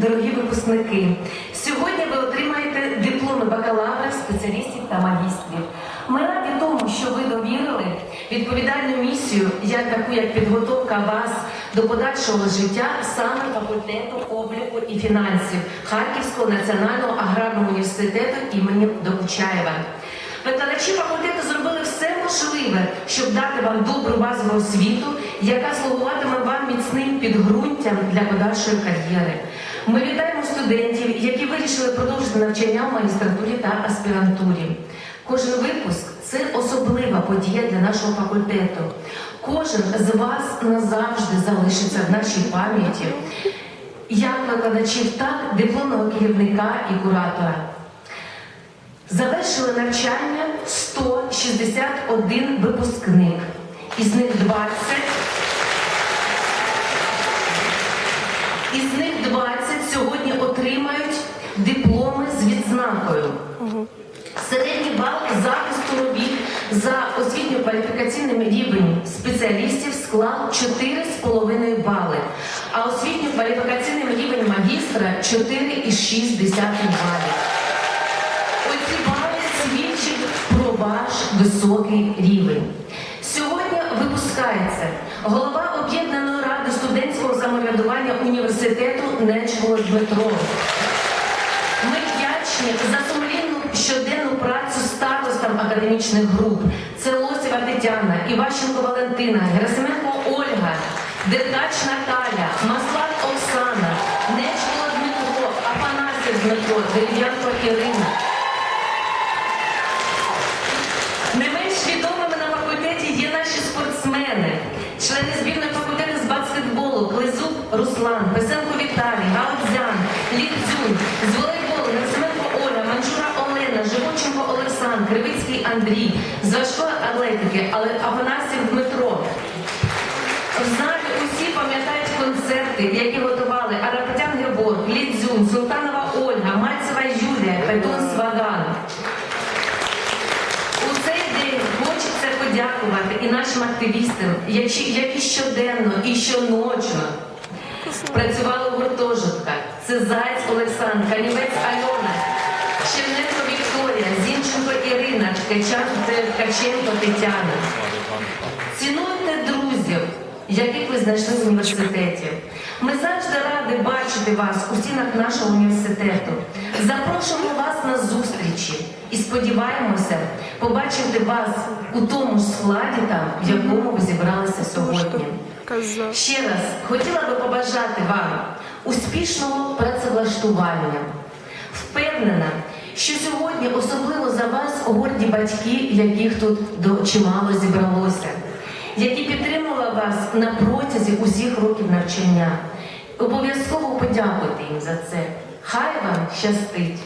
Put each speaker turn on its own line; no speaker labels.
дорогі випускники. Сьогодні ви отримаєте дипломи бакалавра, спеціалістів та магістрів. Ми раді тому, що ви довірили відповідальну місію, як таку як підготовка вас до подальшого життя саме факультету обліку і фінансів Харківського національного аграрного університету імені Докучаєва. Викладачі факультету зробили все можливе, щоб дати вам добру базову освіту, яка слугуватиме вам міцним підґрунтям для подальшої кар'єри. Ми вітаємо студентів, які вирішили продовжити навчання в магістратурі та аспірантурі. Кожен випуск це особлива подія для нашого факультету. Кожен з вас назавжди залишиться в нашій пам'яті, як викладачів, так дипломного керівника і куратора. Завершили навчання 161 випускник. Із них 20. Із них 20 сьогодні отримають дипломи з відзнакою. Середній бал захисту робіт за освітньо-кваліфікаційним рівень спеціалістів склав 4,5 бали, а освітньо-кваліфікаційним рівень магістра 4,6 балів. Оці бали свідчать про ваш високий рівень. Сьогодні випускається голова об'єднаної ради студентського самоврядування університету Нечволо Дмитро. Ми вдячні за сумлінну щоденну працю старостам академічних груп. Це Лосєва Тетяна, Іващенко Валентина, Герасименко Ольга, Деркач Наталя, Маслак Оксана, Нечволо Дмитро, Афанасів Дмитро, Дерев'янко Ірина. Не менш відомими Руслан, Песенко Віталій, Гаудзян, Лідзюнь, з волейболу, Герасименко Оля, Манчура Олена, Живоченко Олександр, Кривицький Андрій, з важкої атлетики, але Афанасів Дмитро. Залі усі пам'ятають концерти, які готували Арапетян Гебор, Лідзюнь, Султанова Ольга, Мальцева Юлія, Петун Сваган. У цей день хочеться подякувати і нашим активістам, які щоденно і щоночно працювали в гуртожитках. Це Заєць Олександр, Канівець Альона, Черненко Вікторія, Зінченко Ірина, Ткаченко Тетяна. Цінуйте друзів, яких ви знайшли в університеті. Ми завжди раді бачити вас у стінах нашого університету. Запрошуємо вас на зустрічі і сподіваємося побачити вас у тому ж складі, там, в якому ви.
Казав.
Ще раз хотіла би побажати вам успішного працевлаштування. Впевнена, що сьогодні особливо за вас горді батьки, яких тут чимало зібралося, які підтримували вас на протязі усіх років навчання. Обов'язково подякуйте їм за це. Хай вам щастить!